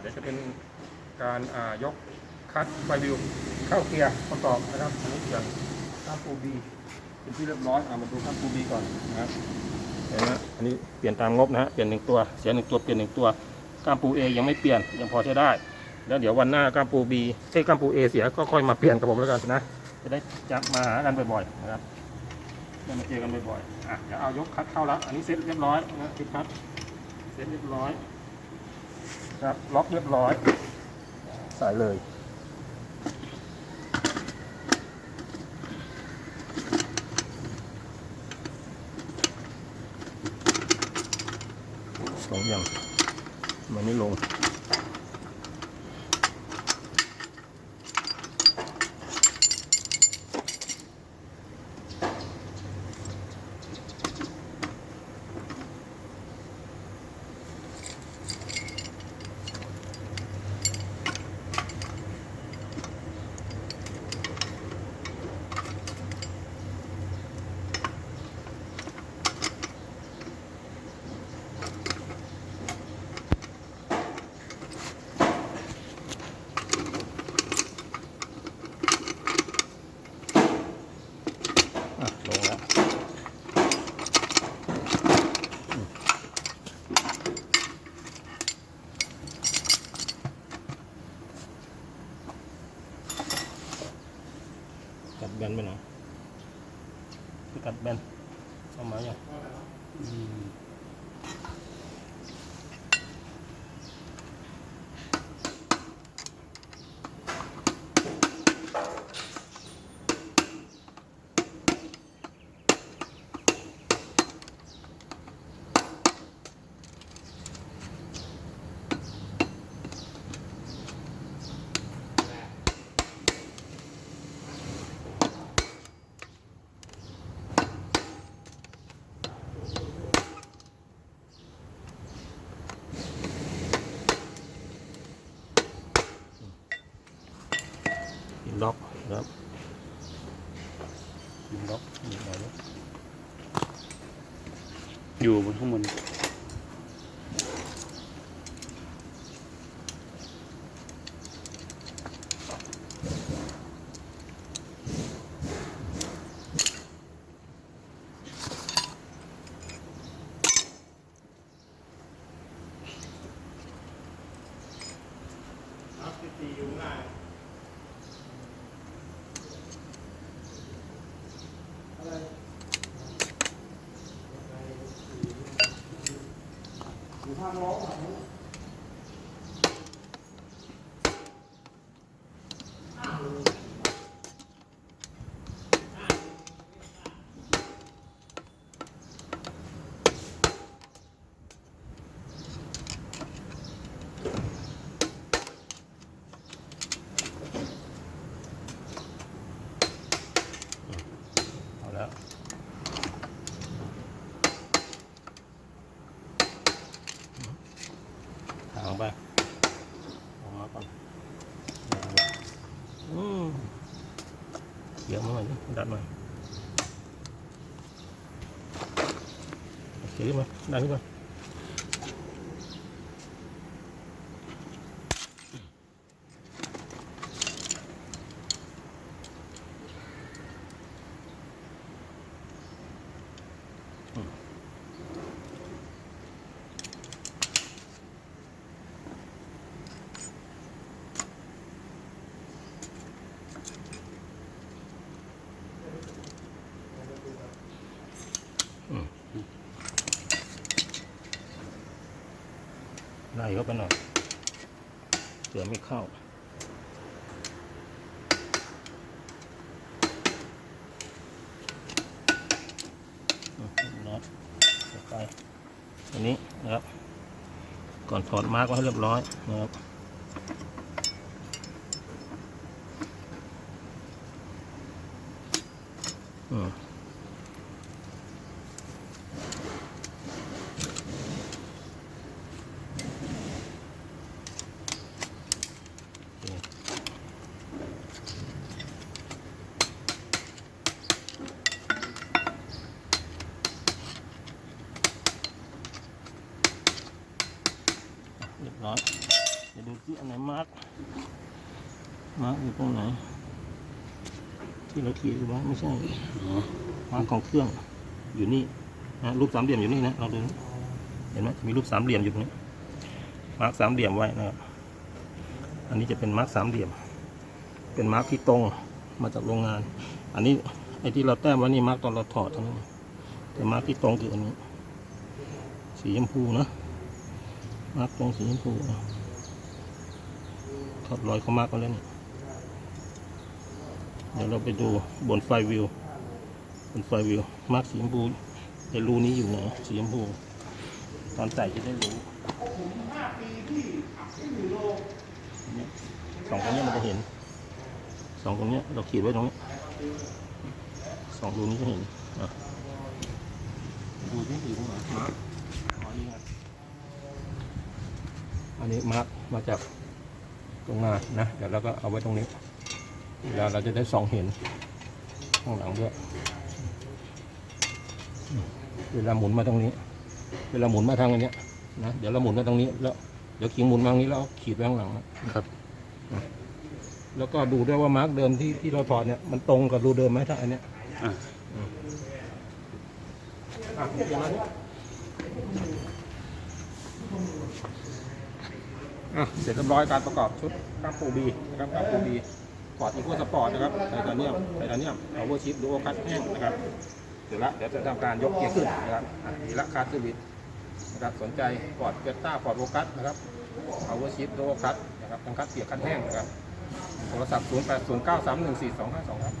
เดี๋ยวจะเป็นการยกคัดไฟวิวเข้าเกียร์ประกอบนะครับอันนี้เกียร์ข้าปูบีเป็นที่เรียบร้อยอ่ามาดูข้าปูบีก่อนนะครับเห็นไหมอันนี้เปลี่ยนตามงบนะฮะเปลี่ยนหนึ่งตัวเสียหนึ่งตัวเปลี่ยนหนึ่งตัวก้ามปูเอยังไม่เปลี่ยนยังพอใช้ได้ แล้วเดี๋ยววันหน้าก้ามปูบีเอ้ก้ามปูเอเสียก็ค่อยมาเปลี่ยนกับผมแล้วกันนะจะได้จะมาหากันบ่อยๆนะครับได้มาเจอกันบ่อยๆอะเดี๋ยวเอายกคัดเข้าแล้วอันนี้เซ็ตเรียบร้อยนะคัดเซ็ตเรียบร้อย ครับ ล็อกเรียบร้อย ใส่เลยสองอย่างมันไม่ลง แบนไปหน่อยกัดแบนเอามาอย่างอืมปิดล็อกครับปิดล็ อยู่บนข้างบน เอ ถางไปเอกมาก่อนอืมเดี๋ยวมาหน่อยดิดันหน่อยโอเคขึ้นมาดันขึ้นมา ไล่เข้าไปหน่อยเสือไม่เข้า น็อตต่อไปอันนี้นะครับ ก่อนถอดมาร์กไว้ให้เรียบร้อยนะครับอืม เรียบร้อยเดี๋ยวดูที่อันไหนมาร์กมาร์กอยู่ตรงไหน ที่เราขีดอยู่ว่าไม่ใช่มาร์กของเครื่องอยู่นี่นะรูปสามเหลี่ยมอยู่นี่นะเราดูเห็นไหมมีรูปสามเหลี่ยมอยู่ตรงนี้มาร์กสามเหลี่ยมไว้นะครับอันนี้จะเป็นมาร์กสามเหลี่ยม เป็นมาร์กที่ตรงมาจากโรงงาน อันนี้ไอ้ที่เราแต้มไว้นี่มาร์กตอนเราถอดเท่านั้นแต่มาร์กที่ตรงคืออันนี้สีชมพูนะ มาร์กตรงสีชมพูนะถอดรอยเขามากกันแล้วนี่เดี๋ยวเราไปดูบนไฟวิว บนไฟวิว มาร์กสีชมพูไอ้รูนี้อยู่ไหนสีชมพูตอนใส่จะได้รู้สองตรงนี้มันจะเห็นสองตรงนี้เราขีดไว้ตรงนี้สองรูนี้จะเห็นอะดูที่สีตรงไหนมาร์กอ๋อนี่ไง อันนี้มาร์กมาจากโรงงานนะ เดี๋ยวเราก็เอาไว้ตรงนี้เวลาเราจะได้ส่องเห็นข้างหลังด้วยอืมเวลาหมุนมาตรงนี้ เวลาหมุนมาทางอันเนี้ยนะ เดี๋ยวเราหมุนมาตรงนี้ แล้ว เดี๋ยวขีดหมุนมาตรงนี้แล้วเอาขีดไว้ข้างหลังนะครับ แล้วก็ดูด้วยว่ามาร์กเดิมที่ที่เราถอดเนี่ยมันตรงกับรูเดิมไหมถ้าอันเนี้ยอะอะเดี๋ยวมาดิ อะเสร็จเรียบร้อยการประกอบชุดก้ามปูบีนะครับก้ามปูบีปอดอีโคสปอร์ตนะครับไทเทเนียมไทเทเนียมพาเวอร์ชิปดูโอคัสแห้งนะครับเสร็จละเดี๋ยวจะทำการยกเกียร์ขึ้นนะครับอะดีละคาร์สวิตนะครับสนใจปอดเกียร์ต้าปอดโอคัสนะครับพาเวอร์ชิปดูโอคัสนะครับทั้งคัดเปียกคัดแห้งนะครับโทรศัพท์ 0 8 0 9 3 1 4 2 5 2 ครับ